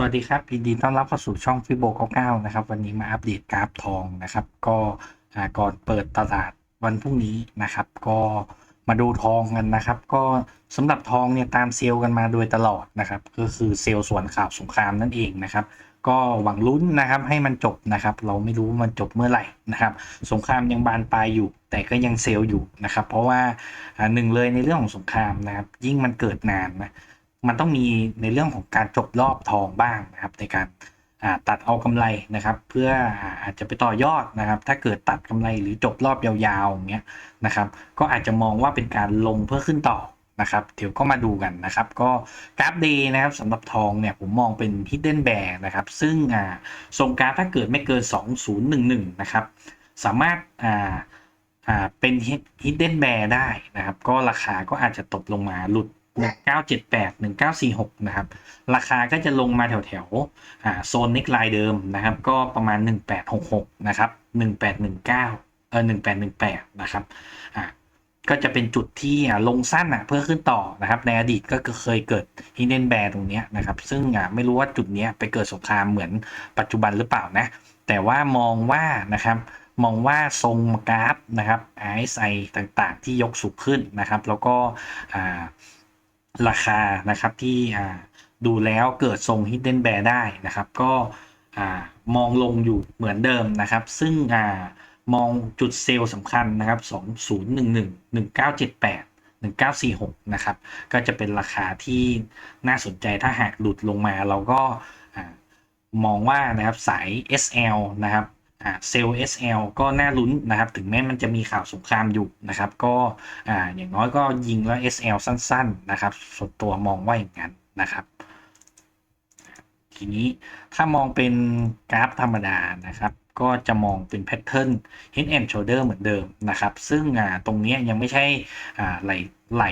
สวัสดีครับยินดีต้อนรับเข้าสู่ช่องฟิโบ99นะครับ วันนี้มาอัปเดตกราฟทองนะครับ ก็ก่อนเปิดตลาดวันพรุ่งนี้นะครับ ก็มาดูทองกันนะครับ ก็สำหรับทองเนี่ยตามเซลล์กันมาโดยตลอดนะครับ ก็คือเซลล์ส่วนข่าวสงครามนั่นเองนะครับ ก็หวังลุ้นนะครับให้มันจบนะครับ เราไม่รู้มันจบเมื่อไหร่นะครับ สงครามยังบานปลายอยู่ แต่ก็ยังเซลล์อยู่นะครับ เพราะว่าอ่าหนึ่งเลยในเรื่องของสงครามนะครับ ยิ่งมันเกิดนานนะ มันต้องมีในเรื่องของการจบรอบทองบ้างนะครับ ในการตัดเอากำไรนะครับ เพื่ออาจจะไปต่อยอดนะครับ ถ้าเกิดตัดกำไรหรือจบรอบยาวๆอย่างเงี้ยนะครับ ก็อาจจะมองว่าเป็นการลงเพื่อขึ้นต่อนะครับเดี๋ยวก็มาดูกันนะครับ ก็กราฟเดย์นะครับสำหรับทองเนี่ยผมมองเป็น hidden bear นะครับ ซึ่งอ่าทรงกราฟถ้าเกิดไม่เกิน 2011 นะครับ สามารถาาเป็น hidden bear ได้นะครับ ก็ราคาก็อาจจะตกลงมาหลุด 1978 1946 นะครับ ราคาก็จะลงมาแถวแถวอ่าโซนนิกไลน์เดิมนะครับ ก็ประมาณ 1866 นะครับ 1819 เออ1818 นะครับอ่าก็จะเป็นจุดที่ลงสั้นอะเพื่อขึ้นต่อนะครับ ในอดีตก็เคยเกิดฮินเดนแบร์ตรงนี้นะครับ ซึ่งอ่าไม่รู้ว่าจุดนี้ไปเกิดสงครามเหมือนปัจจุบันหรือเปล่านะ แต่ว่ามองว่านะครับมองว่าทรงกราฟนะครับ RSI ต่างๆ ที่ยกสูงขึ้นนะครับ แล้วก็อ่า ราคานะครับที่ดูแล้วเกิดทรง Hidden Bear ได้นะครับ ก็มองลงอยู่เหมือนเดิมนะครับ ซึ่งอมองจุดเซลล์สำคัญนะครับ2011 1978 1946 นะครับ ก็จะเป็นราคาที่น่าสนใจถ้าหากหลุดลงมาเราก็มองว่านะครับสาย SL นะครับ เซลล์ SL ก็น่าลุ้นนะครับ ถึงแม้มันจะมีข่าวสงครามอยู่นะครับ ก็อ่าอย่างน้อยก็ยิงแล้ว SL สั้น ๆ นะครับ ส่วนตัวมองว่าอย่างนั้นนะครับ ทีนี้ถ้ามองเป็นกราฟธรรมดานะครับ ก็จะมองเป็นแพทเทิร์น head and shoulder เหมือนเดิมนะครับ ซึ่งอ่าตรงนี้ยยังไม่ใช่อ่าไหลไหล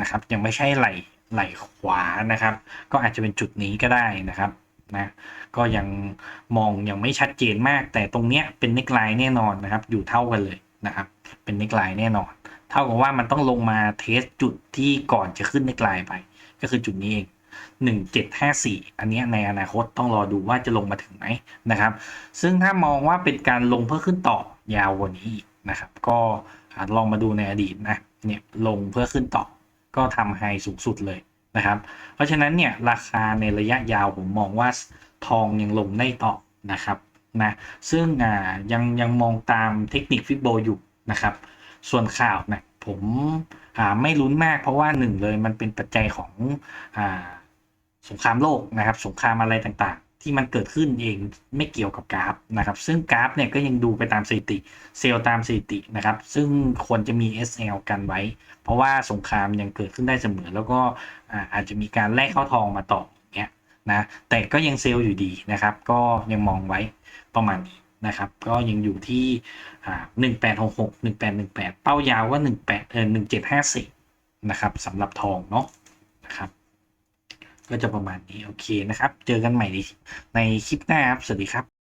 นะครับ ยังไม่ใช่ไหลไหลขวานะครับ ก็อาจจะเป็นจุดนี้ก็ได้นะครับ นะก็ยังมองยังไม่ชัดเจนมาก แต่ตรงเนี้ยเป็นเนกไลน์แน่นอนนะครับ อยู่เท่ากันเลยนะครับ เป็นเนกไลน์แน่นอน เท่ากับว่ามันต้องลงมาเทสจุดที่ก่อนจะขึ้นเนกไลน์ไป ก็คือจุดนี้เองหนึ่งเจ็ดห้าสี่อันเนี้ยในอนาคตต้องรอดูว่าจะลงมาถึงไหมนะครับ ซึ่งถ้ามองว่าเป็นการลงเพื่อขึ้นต่อยาวกว่านี้อีกนะครับ ก็ลองมาดูในอดีตนะเนี่ยลงเพื่อขึ้นต่อก็ทำไฮสูงสุดเลย นะครับ เพราะฉะนั้นเนี่ยราคาในระยะยาวผมมองว่าทองยังลงได้ต่อนะครับนะซึ่งอ่ายังยังมองตามเทคนิคฟิบโบอยู่นะครับ ส่วนข่าวนะผมอ่าไม่ลุ้นมากเพราะว่าหนึ่งเลยมันเป็นปัจจัยของอ่าสงครามโลกนะครับ สงครามอะไรต่างๆ ที่มันเกิดขึ้นเองไม่เกี่ยวกับกราฟนะครับ ซึ่งกราฟเนี่ยก็ยังดูไปตามสถิติ เซลล์ตามสถิตินะครับ ซึ่งควรจะมี SL กันไว้ เพราะว่าสงครามยังเกิดขึ้นได้เสมอ แล้วก็อาจจะมีการแลกเข้าทองมาต่ออย่างเงี้ยนะ แต่ก็ยังเซลล์อยู่ดีนะครับ ก็ยังมองไว้ประมาณนี้นะครับ ก็ยังอยู่ที่หนึ่งแปดหกหกหนึ่งแปดหนึ่งแปดเป้ายาวว่าหนึ่งแปดเออหนึ่งเจ็ดห้าสี่นะครับสำหรับทองเนาะ ก็จะประมาณนี้โอเคนะครับ เจอกันใหม่ในในคลิปหน้าครับ สวัสดีครับ